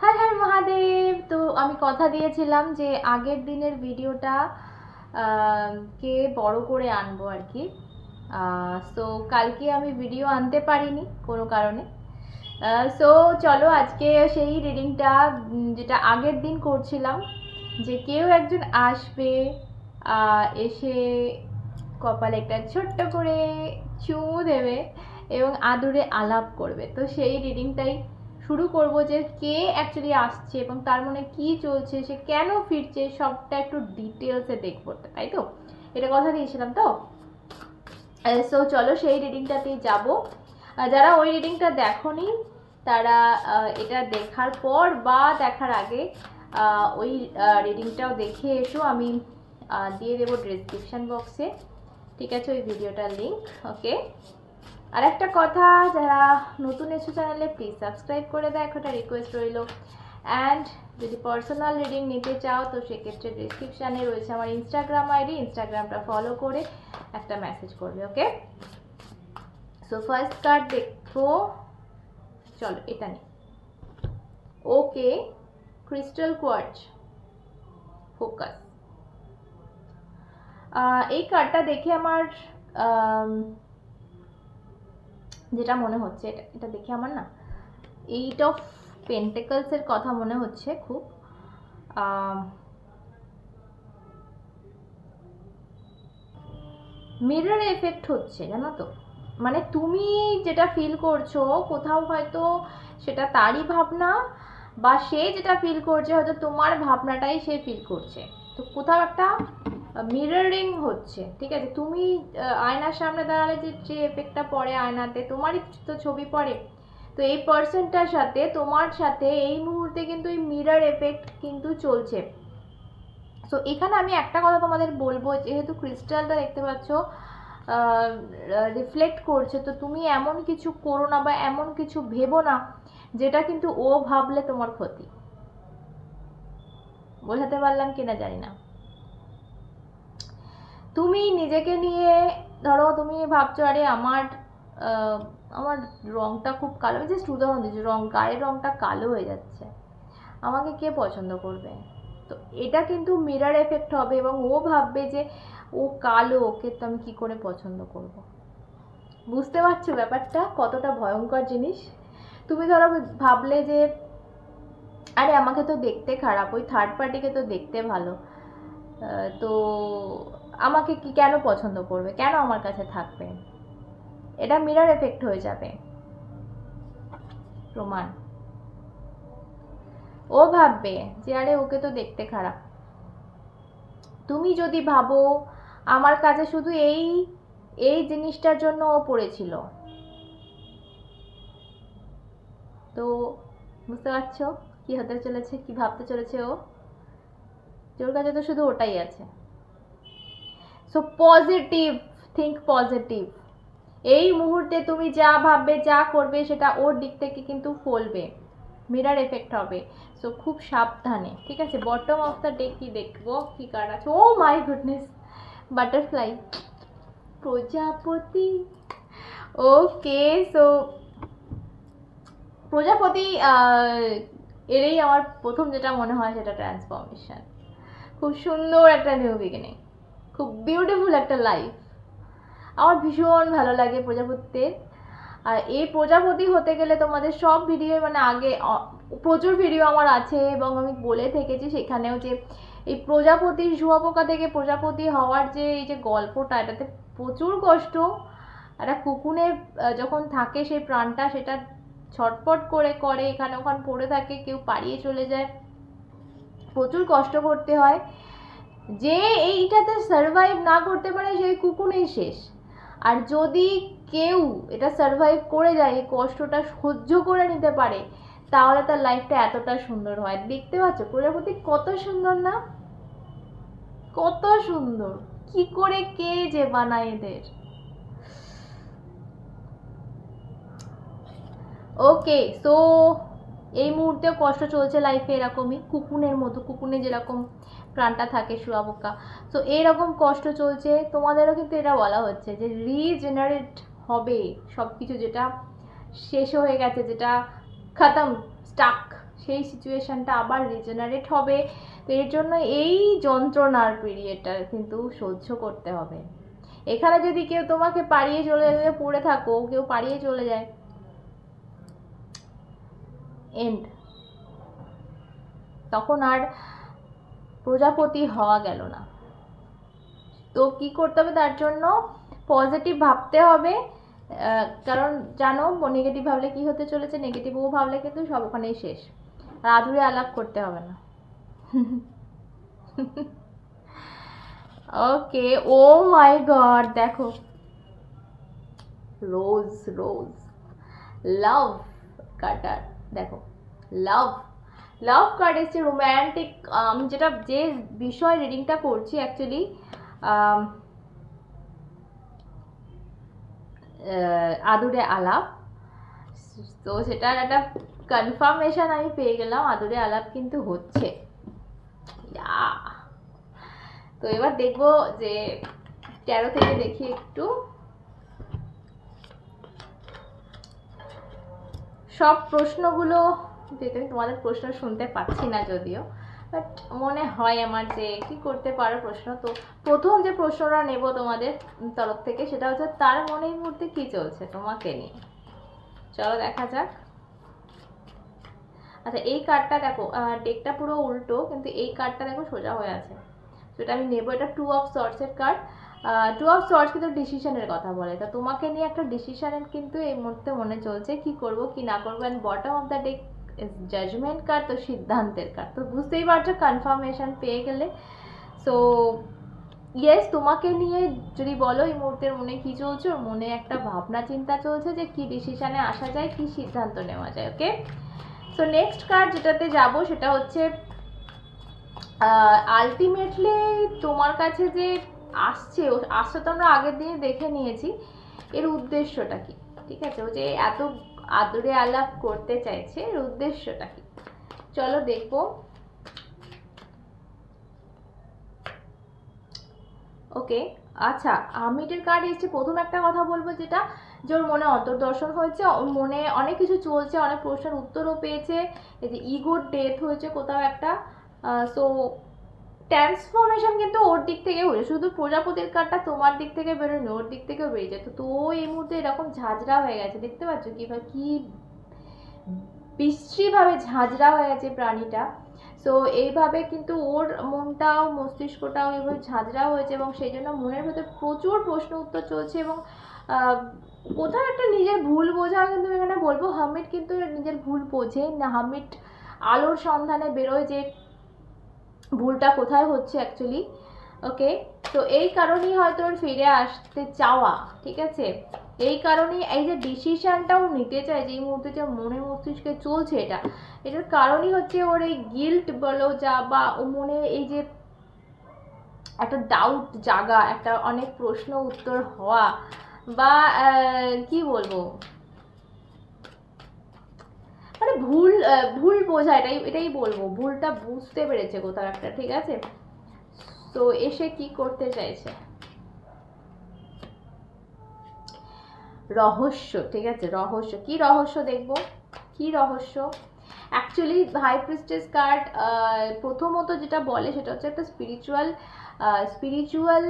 হ্যাঁ হ্যাঁ মহাদেব। তো আমি কথা দিয়েছিলাম যে আগের দিনের ভিডিওটা কে বড় করে আনব আর কি। সো কালকে আমি ভিডিও আনতে পারিনি কোনো কারণে। সো চলো আজকে সেই রিডিংটা যেটা আগের দিন করছিলাম, যে কেউ একজন আসবে এসে কপালে একটা ছোট্ট করে চুমু দেবে এবং আদুরে আলাপ করবে। তো সেই রিডিংটাই শুরু করব যে কে অ্যাকচুয়ালি আসছে এবং তার মনে কি চলছে, সে কেন ফিরছে, সবটা একটু ডিটেলসে দেখব তাই তো? এটা কথা দিয়েছিলাম তো? সো চলো সেই রিডিংটাতেই যাব। যারা ওই রিডিংটা দেখোনি, তারা এটা দেখার পর বা দেখার আগে ওই রিডিংটাও দেখে এসো। আমি দিয়ে দেবো ডিসক্রিপশন বক্সে ঠিক আছে, ওই ভিডিওটার লিঙ্ক ওকে আর একটা কথা যারা নতুন এসো চ্যানেলে প্লিজ সাবস্ক্রাইব করে দেয় একটা রিকোয়েস্ট রইল। অ্যান্ড যদি পার্সোনাল রিডিং নিতে চাও তো সেক্ষেত্রে ডিসক্রিপশানে রয়েছে আমার ইনস্টাগ্রাম আইডি ইনস্টাগ্রামটা ফলো করে একটা মেসেজ করবে ওকে সো ফার্স্ট কার্ড দেখো চলো এটা নিই। ওকে ক্রিস্টাল কোয়ার্চ ফোকাস এই কার্ডটা দেখে আমার আম, যেটা মনে হচ্ছে, এটা এটা দেখে আমার না এইট অফ পেন্টেকলসের কথা মনে হচ্ছে খুব। মিরর এফেক্ট হচ্ছে, জানো তো? মানে তুমি যেটা ফিল করছ, কোথাও হয়তো সেটা তারই ভাবনা বা সে যেটা ফিল করছে, হয়তো তোমার ভাবনাটাই সে ফিল করছে। তো কোথাও একটা মিররিং হচ্ছে, ঠিক আছে? তুমি আয়নার সামনে দাঁড়ালে যে যে এফেক্টটা পড়ে আয়নাতে, তোমারই তো ছবি পড়ে। তো এই পার্সনটার সাথে, তোমার সাথে এই মুহূর্তে কিন্তু এই মিরর এফেক্ট কিন্তু চলছে। সো এখানে আমি একটা কথা তোমাদের বলব, যেহেতু ক্রিস্টালটা দেখতে পাচ্ছ রিফ্লেক্ট করছে, তো তুমি এমন কিছু করো না বা এমন কিছু ভেবো না, যেটা কিন্তু ও ভাবলে তোমার ক্ষতি। বোঝাতে পারলাম কিনা জানি না। তুমি নিজেকে নিয়ে, ধরো তুমি ভাবছ, আরে আমার আমার রংটা খুব কালো। আমি জাস্ট উদাহরণ দিচ্ছি, রং, গায়ের রংটা কালো হয়ে যাচ্ছে। আমাকে কে পছন্দ করবে? তো এটা কিন্তু মিরর এফেক্ট হবে এবং ও ভাববে যে ও কালো, ওকে তো আমি কি করে পছন্দ করব? বুঝতে পারছ ব্যাপারটা? কতটা ভয়ঙ্কর জিনিস। তুমি ধরো ভাবলে যে, আরে আমাকে তো দেখতে খারাপ, ওই থার্ড পার্টিকে তো দেখতে ভালো। তো আমাকে কি কেন পছন্দ করবে? কেন আমার কাছে থাকবে? এটা মিরার এফেক্ট হয়ে যাবে। প্রমাণ। ও ভাববে যে, আরে, ওকে তো দেখতে খারাপ। তুমি যদি ভাবো, আমার কাছে শুধু এই এই জিনিসটার জন্য ও পড়েছিল। তো বুঝতে পারছ কি হতে চলেছে, কি ভাবতে চলেছে ও? ওর কাছে তো শুধু ওটাই আছে। সো পজিটিভ থিঙ্ক পজিটিভ এই মুহূর্তে তুমি যা ভাববে, যা করবে, সেটা ওর দিক থেকে কিন্তু ফলবে। মিরার এফেক্ট হবে। সো খুব সাবধানে, ঠিক আছে? বটম অফ দ্য ডে কি দেখব? কি কার্ড আছে? ও মাই গুডনেস বাটারফ্লাই প্রজাপতি। ওকে সো প্রজাপতি এরই আমার প্রথম যেটা মনে হয় সেটা ট্রান্সফরমেশন খুব সুন্দর একটা নিউ বিগিনিং খুব বিউটিফুল একটা লাইফ আমার ভীষণ ভালো লাগে প্রজাপতিতে। আর এই প্রজাপতি হতে গেলে তোমাদের সব ভিডিও মানে আগে প্রচুর ভিডিও আমার আছে এবং আমি বলে থেকেছি সেখানেও যে এই প্রজাপতি শুয়াপোকা থেকে প্রজাপতি হওয়ার যে, এই যে গল্পটা, এটাতে প্রচুর কষ্ট। একটা কুকুনে যখন থাকে সেই প্রাণটা, সেটা ছটপট করে করে, এখানে ওখানে পড়ে থাকে, কেউ পালিয়ে চলে যায়। প্রচুর কষ্ট করতে হয়। যে এইটাতে সার্ভাইভ না করতে পারে, সেই কুকুনেই শেষ। আর যদি কেউ এটা সার্ভাইভ করে যায় কষ্টটা সহ্য করে নিতে পারে, তাহলে তার লাইফটা এতটা সুন্দর হয়। দেখতে পাচ্ছ, প্রজাপতি কত সুন্দর না? কত সুন্দর। কি করে কে যে বানায় এদের? ওকে সো মুহূর্তেও কষ্ট চলছে লাইফে এরকমই, কুকুনের মতো, কুকুনে যেরকম প্রাণটা থাকে শুয়াপোকা সো এইরকম কষ্ট চলছে, তোমাদেরও কিন্তু এটা বলা হচ্ছে যে রিজেনারেট হবে সব কিছু যেটা, শেষ হয়ে গেছে যেটা, খতম স্টাক সেই সিচুয়েশানটা আবার রিজেনারেট হবে। তো এর জন্য এই যন্ত্রণার পিরিয়ডটা কিন্তু সহ্য করতে হবে। এখানে যদি কেউ তোমাকে পাড়িয়ে চলে গেলে পড়ে থাকো, কেউ পাড়িয়ে চলে যায় এন্ড তখন আর প্রজাপতি হওয়া গেল না। তো কি করতে হবে? তার জন্য পজিটিভ ভাবতে হবে। কারণ জানো নেগেটিভ ভাবলে কি হতে চলেছে? নেগেটিভও ভাবলে কিন্তু সব ওখানেই শেষ। আর আধুরে আলাপ করতে হবে না। ওকে, ও মাই গড, দেখো। রোজ রোজ, লাভ কাটার। দেখো লাভ লাভ কার্ড এসছে রোম্যান্টিক আমি যেটা, যে বিষয় রিডিংটা করছি অ্যাকচুয়ালি আদুরে আলাপ। তো সেটার একটা কনফার্মেশন আমি পেয়ে গেলাম, আদুরে আলাপ কিন্তু হচ্ছে। তো এবার দেখব যে তেরো থেকে দেখি একটু। সব প্রশ্নগুলো যেহেতু আমি তোমাদের প্রশ্ন শুনতে পাচ্ছি না যদিও বাট মনে হয় আমার যে কি করতে পারো প্রশ্ন, তো প্রথম যে প্রশ্নটা নেব তোমাদের তরফ থেকে সেটা হচ্ছে, তার মনের মুহূর্তে কি চলছে তোমাকে নিয়ে? চলো দেখা যাক। আচ্ছা এই কার্ডটা দেখো ডেকটা পুরো উল্টো, কিন্তু এই কার্ডটা দেখো সোজা হয়ে আছে। এটা আমি নেব, এটা টু অফ সর্টসের কার্ড টু অফ সর্টস কিন্তু ডিসিশনের কথা বলে। তা তোমাকে নিয়ে একটা ডিসিশনের কিন্তু এই মুহূর্তে মনে চলছে কি করব, কি না করব and bottom of the deck judgement card তো সিদ্ধান্তের কার্ড তো বুঝতেই পারছ কনফার্মেশন পেয়ে গেলে। সো ইয়েস তোমাকে নিয়ে যদি বলো এই মুহূর্তের মনে কি চলছে, ওর মনে একটা ভাবনা চিন্তা চলছে যে কি ডিসিশনে আসা যায়, কি সিদ্ধান্ত নেওয়া যায় ওকে সো নেক্সট কার্ড যেটাতে যাব সেটা হচ্ছে আলটিমেটলি তোমার কাছে যে আসছে আসছে তো আমরা আগের দিনে দেখে নিয়েছি। এর উদ্দেশ্যটা কি? ঠিক আছে, ও যে এত আদরে আলাপ করতে চাইছে, এর উদ্দেশ্যটা কি? চলো দেখব। ওকে আচ্ছা আমিটের কার্ড এসছে প্রথম একটা কথা বলব যেটা, যে ওর মনে অন্তর্দর্শন হয়েছে মনে অনেক কিছু চলছে, অনেক প্রশ্নের উত্তরও পেয়েছে যে ইগোর ডেথ হয়েছে কোথাও একটা সো ট্রান্সফরমেশন কিন্তু ওর দিক থেকে হয়েছে শুধু প্রজাপতির কার্ডটা তোমার দিক থেকে বেরোয়নি, ওর দিক থেকেও বেরিয়েছে তো তো ও এই মুহূর্তে এরকম ঝাঁঝরা হয়ে গেছে, দেখতে পাচ্ছ কি? বা কি বিশ্রীভাবে ঝাঁঝরা হয়ে গেছে প্রাণীটা। সো এইভাবে কিন্তু ওর মনটাও, মস্তিষ্কটাও এইভাবে ঝাঁঝরা হয়েছে এবং সেই জন্য মনের ভেতর প্রচুর প্রশ্ন উত্তর চলছে এবং কোথাও একটা নিজের ভুল বোঝা কিন্তু এখানে বলব। হামিদ কিন্তু নিজের ভুল বোঝে না। হামিদ আলোর সন্ধানে বেরোয় যে ভুলটা কোথায় হচ্ছে অ্যাকচুয়ালি ওকে তো এই কারণেই হয়তো ওর ফিরে আসতে চাওয়া, ঠিক আছে? এই কারণেই এই যে ডিসিশনটাও নিতে চায় যে এই মুহূর্তে যে মনে মস্তিষ্কে চলছে এটা, এটার কারণই হচ্ছে ওর এই গিল্ট বলো যা বা ও মনে এই যে একটা ডাউট জাগা, একটা অনেক প্রশ্ন উত্তর হওয়া বা কি বলব? মানে ভুল ভুল বোঝা, এটাই এটাই বলব, ভুলটা বুঝতে পেরেছে কোথাও একটা ঠিক আছে? তো এসে কি করতে চাইছে? রহস্য, ঠিক আছে, রহস্য। কি রহস্য দেখব? কি রহস্য? অ্যাকচুয়ালি হাই প্রিস্টেস কার্ড প্রথমত যেটা বলে সেটা হচ্ছে একটা স্পিরিচুয়াল স্পিরিচুয়াল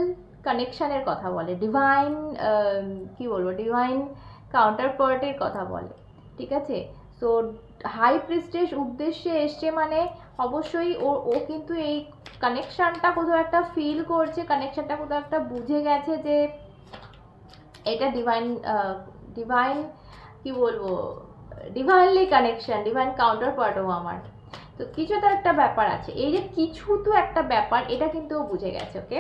কানেকশানের কথা বলে। ডিভাইন কি বলব? ডিভাইন কাউন্টার পার্টের কথা বলে। ঠিক আছে? সো হাই প্রিস্টেস উদ্দেশ্যে এসছে মানে অবশ্যই ও ও কিন্তু এই কানেকশানটা কোথাও একটা ফিল করছে কানেকশানটা কোথাও একটা বুঝে গেছে যে এটা ডিভাইন ডিভাইন কি বলব? ডিভাইনলি কানেকশন ডিভাইন কাউন্টার পার্টও আমার। তো কিছু তো একটা ব্যাপার আছে। এই যে কিছু তো একটা ব্যাপার, এটা কিন্তু ও বুঝে গেছে ওকে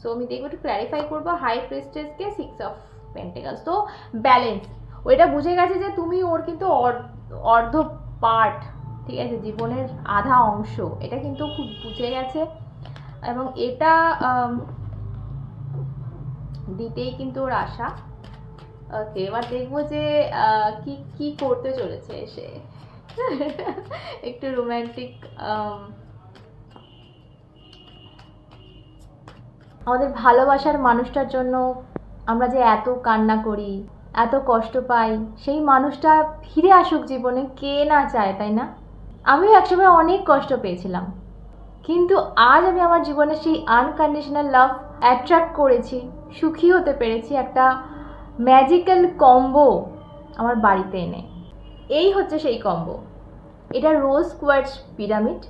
সো আমি দেখব, একটু ক্ল্যারিফাই করব হাই প্রেস্টেজকে সিক্স অফ পেন্টিকালস তো ব্যালেন্স ওইটা বুঝে গেছে যে তুমি ওর কিন্তু অর- অর্ধ পার্ট, ঠিক আছে, জীবনের আধা অংশ। এটা কিন্তু খুব বুঝে গেছে। এবং এটা দিতেই কিন্তু ওর আশা। ওকে, এবার দেখব যে কি কি করতে চলেছে সে। একটু রোমান্টিক আমাদের ভালোবাসার মানুষটার জন্য আমরা যে এত কান্না করি। এত কষ্ট পাই, সেই মানুষটা ফিরে আসুক জীবনে, কে না চায়, তাই না? আমিও একসময় অনেক কষ্ট পেয়েছিলাম। কিন্তু আজ আমি আমার জীবনে সেই আনকন্ডিশনাল লাভ অ্যাট্রাক্ট করেছি, সুখী হতে পেরেছি একটা ম্যাজিক্যাল কম্বো আমার বাড়িতে এনে। এই হচ্ছে সেই কম্বো এটা রোজ কোয়ার্টস পিরামিড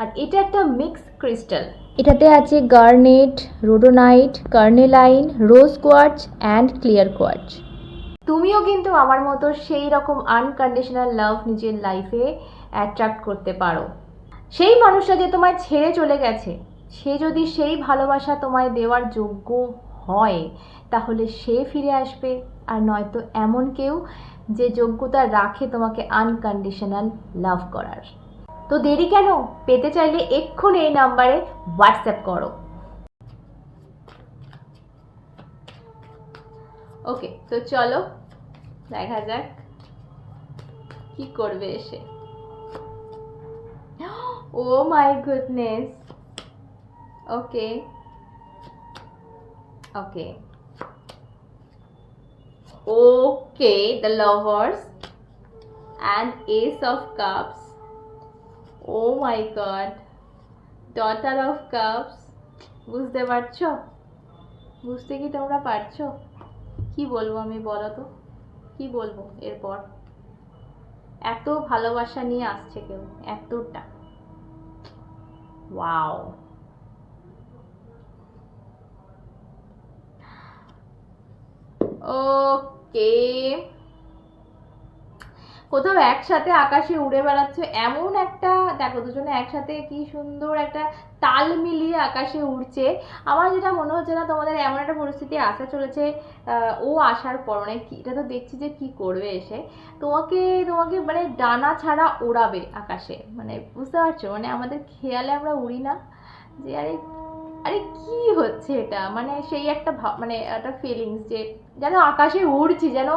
আর এটা একটা মিক্স ক্রিস্টাল এটাতে আছে garnet rhodonite carnelian rose quartz and clear quartz তুমিও কিন্তু আমার মতো সেই রকম আনকন্ডিশনাল লাভ নিজের লাইফে অ্যাট্রাক্ট করতে পারো। সেই মানুষটা যে তোমায় ছেড়ে চলে গেছে, সে যদি সেই ভালোবাসা তোমায় দেওয়ার যোগ্য হয়, তাহলে সে ফিরে আসবে, আর নয়তো এমন কেউ যে যোগ্যতা রাখে তোমাকে আনকন্ডিশনাল লাভ করার। তো দেরি কেন? পেতে চাইলে এক্ষুনি এই নাম্বারে হোয়াটসঅ্যাপ করো। ওকে তো চলো দেখা যাক কি করবে এসে। ও my goodness okay okay okay the lovers and ace of cups oh my god daughter of cups বুঝতে পারছ? বুঝতে কি তোমরা পারছ? কি বলব আমি বলো তো? কি বলব এরপর? এত ভালোবাসা নিয়ে আসছে কেউ এতটা। ওয়াও ওকে কোথাও একসাথে আকাশে উড়ে বেড়াচ্ছে, এমন একটা, দেখো দুজনে একসাথে কি সুন্দর একটা তাল মিলিয়ে আকাশে উড়ছে। আমার যেটা মনে হচ্ছে না, তোমাদের এমন একটা পরিস্থিতি আসা চলেছে ও আসার পর মানে কি, এটা তো দেখছি যে কি করবে এসে। তোমাকে তোমাকে মানে ডানা ছাড়া ওড়াবে আকাশে মানে বুঝতে পারছ? মানে আমাদের খেয়ালে আমরা উড়ি না। যে আরে আরে কি হচ্ছে এটা? মানে সেই একটা মানে একটা ফিলিংস যে যেন আকাশে উড়ছি, যেন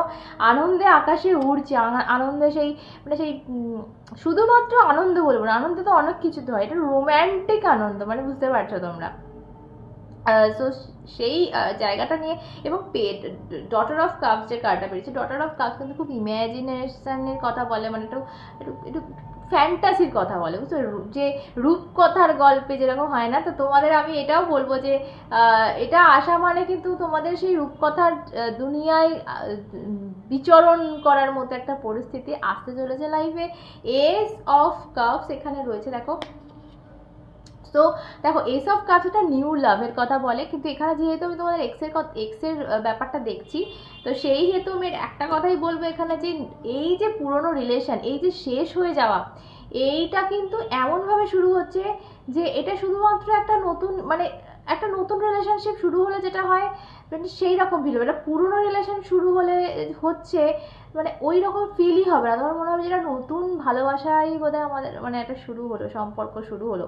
আনন্দে আকাশে উড়ছি আনন্দে সেই মানে সেই শুধুমাত্র আনন্দ বলব না, আনন্দ তো অনেক কিছুতে হয়। এটা রোম্যান্টিক আনন্দ মানে বুঝতে পারছ তোমরা। সো সেই জায়গাটা নিয়ে এবং পেট ডটার অফ কাপস যে কার্ডটা বেরিয়েছে ডটার অফ কাপস কিন্তু খুব ইমাজিনেশনের কথা বলে মানে একটু একটু একটু ফ্যান্টাসির কথা বলে বুঝছ যে রূপকথার গল্পে যেরকম হয় না, তো তোমাদের আমি এটাও বলব যে এটা আসা মানে কিন্তু তোমাদের সেই রূপকথার দুনিয়ায় বিচরণ করার মতো একটা পরিস্থিতি আসতে চলেছে লাইফে এস অফ কাপস এখানে রয়েছে, দেখো। তো দেখো এইসব কাজটা নিউ লাভের কথা বলে, কিন্তু এখানে যেহেতু আমি তোমাদের এক্সের এক্সের ব্যাপারটা দেখছি, তো সেই হেতু আমি একটা কথাই বলব এখানে যে এই যে পুরনো রিলেশন এই যে শেষ হয়ে যাওয়া, এইটা কিন্তু এমনভাবে শুরু হচ্ছে যে এটা শুধুমাত্র একটা নতুন মানে একটা নতুন রিলেশনশিপ শুরু হলে যেটা হয় মানে সেই রকম ফিল হবে। এটা পুরনো রিলেশন শুরু হলে, হচ্ছে মানে ওই রকম ফিলই হবে না। তোমার মনে হবে যেটা নতুন ভালোবাসাই বোধহয় আমাদের মানে একটা শুরু হলো, সম্পর্ক শুরু হলো।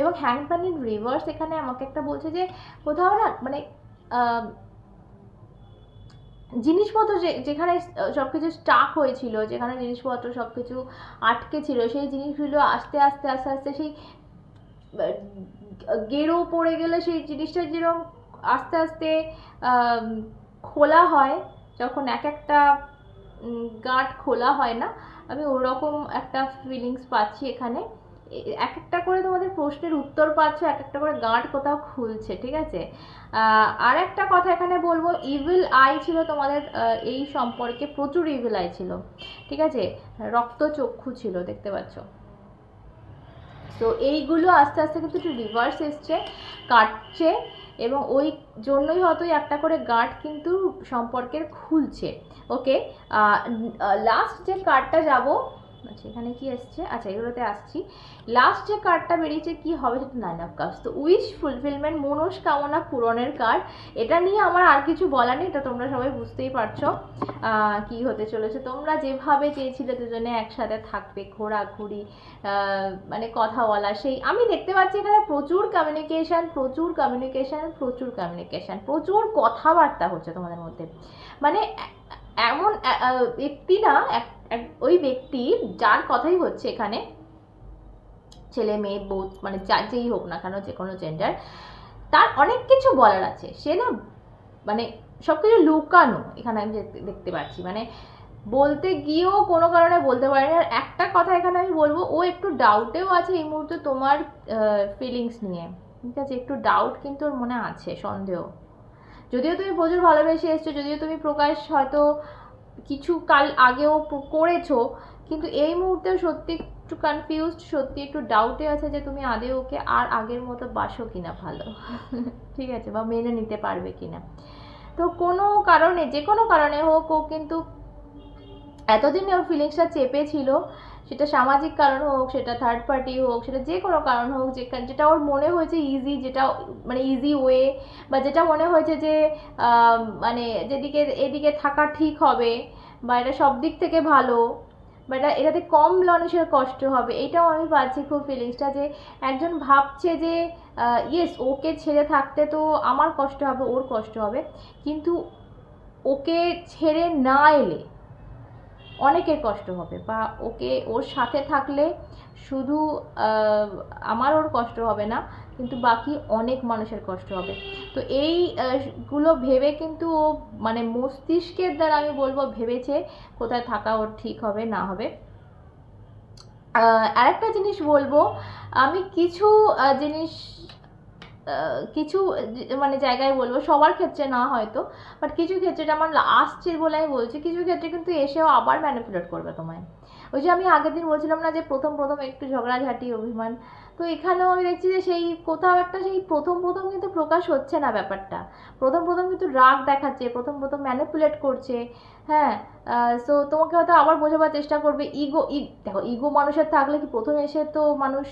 এবং হ্যান্ড প্যানের রিভার্স এখানে আমাকে একটা বলছে যে, কোথাও না মানে জিনিসপত্র যে, যেখানে সব কিছু স্টাক হয়েছিল, যেখানে জিনিসপত্র সব কিছু আটকে ছিল, সেই জিনিসগুলো আস্তে আস্তে আস্তে আস্তে, সেই গেরো পড়ে গেলে সেই জিনিসটা যেরকম আস্তে আস্তে খোলা হয়। যখন এক একটা গাঁট খোলা হয় না, আমি ওরকম একটা ফিলিংস পাচ্ছি এখানে। এক একটা করে তোমাদের প্রশ্নের উত্তর পাচ্ছ, এক একটা করে গাঁট কোথাও খুলছে, ঠিক আছে? আর একটা কথা এখানে বলব ইভিল আই ছিল তোমাদের এই সম্পর্কে প্রচুর ইভিল আই ছিল, ঠিক আছে? রক্ত চক্ষু ছিল, দেখতে পাচ্ছ? তো এইগুলো আস্তে আস্তে কিন্তু একটু রিভার্স এসছে, কাটছে। এবং ওই জন্যই হয়তো একটা করে গার্ড কিন্তু সম্পর্কের খুলছে। ওকে লাস্ট যে কার্ডটা যাব আচ্ছা এখানে কি এসছে? আচ্ছা এগুলোতে আসছি। লাস্ট যে কার্ডটা বেরিয়েছে, কি হবে সেটা নাইন অফ কাপস তো উইশ ফুলফিলমেন্ট মনস্কামনা পূরণের কার্ড এটা নিয়ে আমার আর কিছু বলার নেই, এটা তোমরা সবাই বুঝতেই পারছ কি হতে চলেছে। তোমরা যেভাবে চেয়েছিলে দুজনে একসাথে থাকবে, ঘোরাঘুরি মানে কথা বলা, সেই, আমি দেখতে পাচ্ছি এখানে প্রচুর কমিউনিকেশন প্রচুর কমিউনিকেশান প্রচুর কমিউনিকেশন প্রচুর কথাবার্তা হচ্ছে তোমাদের মধ্যে। মানে এমন ব্যক্তি না ওই ব্যক্তি যার কথাই হচ্ছে এখানে, ছেলে, মেয়ে বউ মানে যেই হোক না কেন, যে কোনো জেন্ডার তার অনেক কিছু বলার আছে। সে না মানে সব কিছু লুকানো, এখানে আমি দেখতে- পাচ্ছি। মানে বলতে গিয়েও কোনো কারণে বলতে পারে না। আর একটা কথা এখানে আমি বলব, ও একটু ডাউটেও আছে এই মুহূর্তে তোমার ফিলিংস নিয়ে। ঠিক আছে? একটু ডাউট কিন্তু ওর মনে আছে, সন্দেহ। যদিও তুমি প্রচুর ভালোবেসে এসছো, যদিও তুমি প্রকাশ হয়তো কিছু কাল আগেও করেছ, কিন্তু এই মুহূর্তে সত্যি একটু কনফিউজড সত্যি একটু ডাউটে আছে যে তুমি আদে ওকে আর আগের মতো বাসো কিনা ভালো। ঠিক আছে, বা মেনে নিতে পারবে কিনা। তো কোনো কারণে, যে কোনো কারণে হোক, ও কিন্তু এতদিন ওর ফিলিংসটা চেপে ছিল সেটা সামাজিক কারণ হোক, সেটা থার্ড পার্টি হোক, সেটা যে কোনো কারণ হোক যেখানে যেটা ওর মনে হয়েছে ইজি যেটা মানে ইজি ওয়ে বা যেটা মনে হয়েছে যে মানে যেদিকে, এদিকে থাকা ঠিক হবে, বা এটা সব দিক থেকে ভালো, বা এটা, এটাতে কম মানুষের কষ্ট হবে, এটাও আমি পাচ্ছি খুব ফিলিংসটা যে একজন ভাবছে যে ইয়েস ওকে ছেড়ে থাকতে তো আমার কষ্ট হবে, ওর কষ্ট হবে, কিন্তু ওকে ছেড়ে না এলে অনেকের কষ্ট হবে বা ওকে ওর সাথে থাকলে শুধু আমার ওর কষ্ট হবে না কিন্তু বাকি অনেক মানুষের কষ্ট হবে। তো এই আহ, গুলো ভেবে কিন্তু ও মানে মস্তিষ্কের দ্বারা আমি বলব ভেবেছে কোথায় থাকা ওর ঠিক হবে না হবে। আরেকটা জিনিস বলব আমি কিছু জিনিস কিছু মানে জায়গায় বলব, সবার ক্ষেত্রে না হয়তো বাট কিছু ক্ষেত্রে এটা আমার আসছে বলে আমি বলছি, কিছু ক্ষেত্রে কিন্তু এসেও আবার ম্যানিপুলেট করবে তোমায়। ওই যে আমি আগের দিন বলছিলাম না যে প্রথম প্রথম একটু ঝগড়াঝাটি অভিমান, তো এখানেও আমি দেখছি যে সেই কোথাও একটা সেই প্রথম প্রথম কিন্তু প্রকাশ হচ্ছে না ব্যাপারটা। প্রথম প্রথম কিন্তু রাগ দেখাচ্ছে, প্রথম প্রথম ম্যানিপুলেট করছে হ্যাঁ সো তোমাকে হয়তো আবার বোঝাবার চেষ্টা করবে ইগো ই দেখো ইগো মানুষের থাকলে কি প্রথম এসে তো মানুষ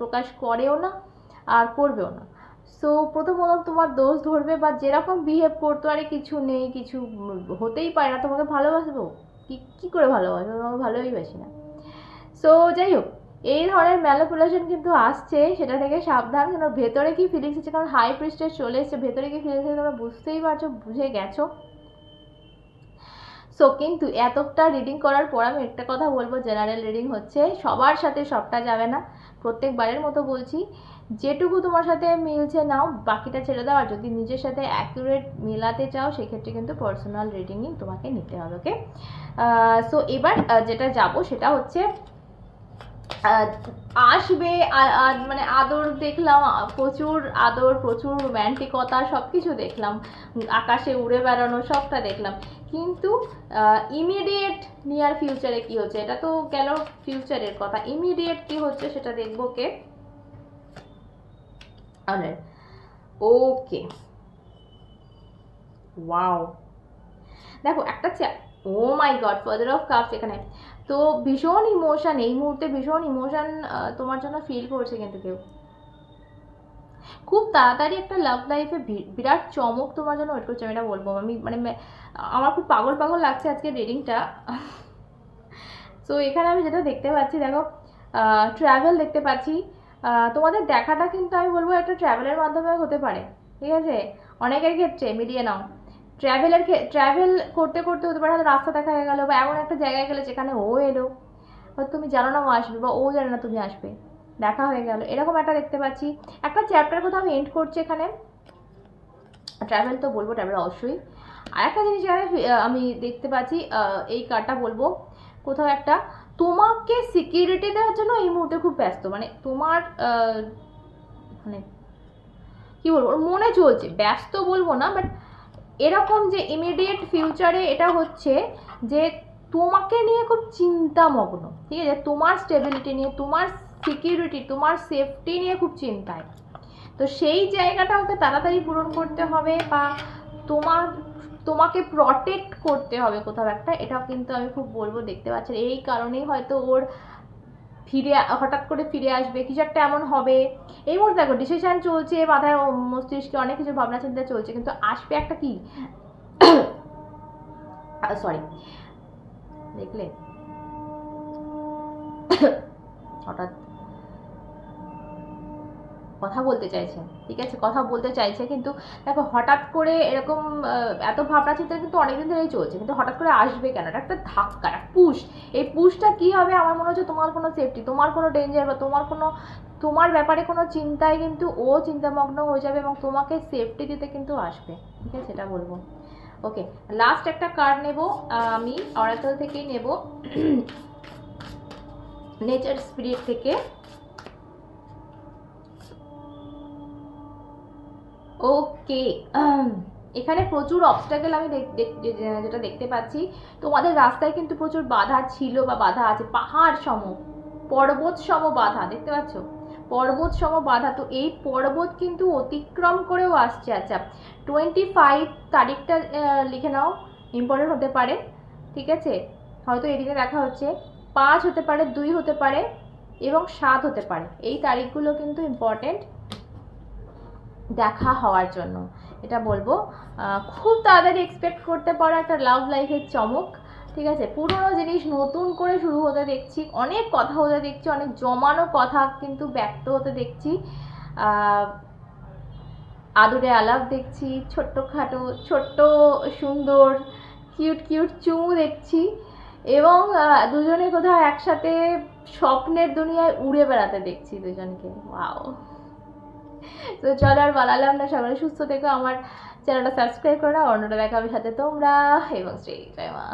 প্রকাশ করেও না আর করবেও না। সো প্রথম প্রথম তোমার দোষ ধরবে বা যেরকম বিহেভ করতো, আরে কিছু নেই, কিছু হতেই পারে না, তোমাকে ভালোবাসবো? কি, কী করে ভালোবাসবো? তোমাকে ভালোই না। সো যাই হোক, এই ধরনের ম্যালোপুলেশন কিন্তু আসছে, সেটা থেকে সাবধান, কেন ভেতরে কি ফিলিংস আছে? কারণ হাই প্রিস্টে চলে এসছে, ভেতরে কি ফিলিংস আছে তোমরা বুঝতেই পারছ, বুঝে গেছো। সো কিন্তু এতটা রিডিং করার পর আমি একটা কথা বলব জেনারেল রিডিং হচ্ছে সবার সাথে সবটা যাবে না। প্রত্যেকবারের মতো বলছি, যেটুকু তোমার সাথে মিলছে নাও, বাকিটা ছেড়ে দাও। আর যদি নিজের সাথে অ্যাকুরেট মেলাতে চাও, সেক্ষেত্রে কিন্তু পার্সোনাল রিডিংই তোমাকে নিতে হবে ওকে সো এবার যেটা যাব সেটা হচ্ছে আসবে মানে আদর দেখলাম, প্রচুর আদর, প্রচুর রোম্যান্টিকতা সব কিছু দেখলাম। আকাশে উড়ে বেড়ানো সবটা দেখলাম। কিন্তু ইমিডিয়েট নিয়ার ফিউচারে কি হচ্ছে? এটা তো গেল ফিউচারের কথা। ইমিডিয়েট কি হচ্ছে সেটা দেখব কে ওকে ওয়াও দেখো, একটা ও my god father of cups এখানে। তো ভীষণ ইমোশন এই মুহূর্তে ভীষণ ইমোশন তোমার জন্য ফিল করছে কিন্তু কেউ। খুব তাড়াতাড়ি একটা লাভ লাইফে বিরাট চমক তোমার জন্য ওয়েট করছে, আমি এটা বলব। আমি মানে আমার খুব পাগল পাগল লাগছে আজকে রিডিংটা সো এখানে আমি যেটা দেখতে পাচ্ছি, দেখো ট্রাভেল দেখতে পাচ্ছি। তোমাদের দেখাটা কিন্তু আমি বলব একটা ট্রাভেলের মাধ্যমে হতে পারে, ঠিক আছে? অনেকের ক্ষেত্রে, মিলিয়ে নাও। ট্রাভেলের ট্রাভেল করতে করতে হতে পারে রাস্তা দেখা হয়ে গেলো বা এমন একটা জায়গায় গেলে যেখানে ও এলো। হয়তো তুমি জানো না ও আসবে বা ও জানে না তুমি আসবে। দেখা হয়ে গেল। এরকম একটা দেখতে পাচ্ছি। একটা চ্যাপ্টার কোথাও এন্ড করছি এখানে। ট্রাভেল তো বলব ট্রাভেল অবশ্যই। আর একটা জিনিস এখানে আমি দেখতে পাচ্ছি এই কার্ডটা বলব। কোথাও একটা, তোমাকে সিকিউরিটি দেওয়ার জন্য এই মুহূর্তে খুব ব্যস্ত। মানে তোমার মানে কি বলব, ওর মনে চলছে। ব্যস্ত বলব না বাট এরকম যে ইমিডিয়েট ফিউচারে এটা হচ্ছে যে তোমাকে নিয়ে খুব চিন্তামগ্ন। ঠিক আছে? তোমার স্টেবিলিটি নিয়ে, তোমার সিকিউরিটি তোমার সেফটি নিয়ে খুব চিন্তায়। তো সেই জায়গাটা ওকে তাড়াতাড়ি পূরণ করতে হবে বা তোমার, তোমাকে প্রটেক্ট করতে হবে কোথাও একটা, এটাও কিন্তু আমি খুব বলব, দেখতে পাচ্ছেন। এই কারণেই হয়তো ওর ফিরে হঠাৎ করে ফিরে আসবে, কিছু একটা এমন হবে। এই মুহূর্তে দেখো ডিসিশন চলছে, মাথায় মস্তিষ্কে অনেক কিছু ভাবনা চিন্তা চলছে, কিন্তু আসবে একটা কি? সরি দেখলে? হঠাৎ কথা বলতে চাইছে, ঠিক আছে? কথা বলতে চাইছে কিন্তু দেখো হঠাৎ করে এরকম এত ভাবনা চিন্তা কিন্তু অনেকদিন ধরেই চলছে, কিন্তু হঠাৎ করে আসবে কেন? এটা একটা ধাক্কা, একটা পুশ। এই পুশটা কি হবে? আমার মনে হচ্ছে তোমার কোনো সেফটি তোমার কোনো ডেঞ্জার বা তোমার কোনো, তোমার ব্যাপারে কোনো চিন্তায় কিন্তু ও চিন্তামগ্ন হয়ে যাবে এবং তোমাকে সেফটি দিতে কিন্তু আসবে, ঠিক আছে? সেটা বলব। ওকে লাস্ট একটা কার্ড নেব আমি অরাকল থেকেই নেব। নেচার স্পিরিট থেকে ওকে এখানে প্রচুর অবস্টাকেল আমি যেটা দেখতে পাচ্ছি। তোমাদের রাস্তায় কিন্তু প্রচুর বাধা ছিল বা বাধা আছে, পাহাড় সম, পর্বত সম বাধা, দেখতে পাচ্ছ? পর্বত সম বাধা, তো এই পর্বত কিন্তু অতিক্রম করেও আসছে। আচ্ছা টোয়েন্টি ফাইভ তারিখটা লিখে নাও ইম্পর্টেন্ট হতে পারে, ঠিক আছে? হয়তো এদিকে দেখা হচ্ছে, পাঁচ হতে পারে, দুই হতে পারে, এবং সাত হতে পারে। এই তারিখগুলো কিন্তু ইম্পর্টেন্ট দেখা হওয়ার জন্য। এটা বলব খুব তাড়াতাড়ি এক্সপেক্ট করতে পারো একটা লাভ লাইফের চমক, ঠিক আছে? পুরনো জিনিস নতুন করে শুরু হতে দেখছি, অনেক কথা হতে দেখছি, অনেক জমানো কথা কিন্তু ব্যক্ত হতে দেখছি। আদুরে আলাপ দেখছি, ছোট্টখাটো, ছোট্ট, সুন্দর কিউট কিউট চুমু দেখছি এবং দুজনে কোথাও একসাথে স্বপ্নের দুনিয়ায় উড়ে বেড়াতে দেখছি দুজনকে। ওয়াও তো চলো আর বানালাম না, সবাই সুস্থ থেকো, আমার চ্যানেলটা সাবস্ক্রাইব করো না, অন্যটা দেখাবে সাথে তোমরা। এবং শ্রী জয় মা।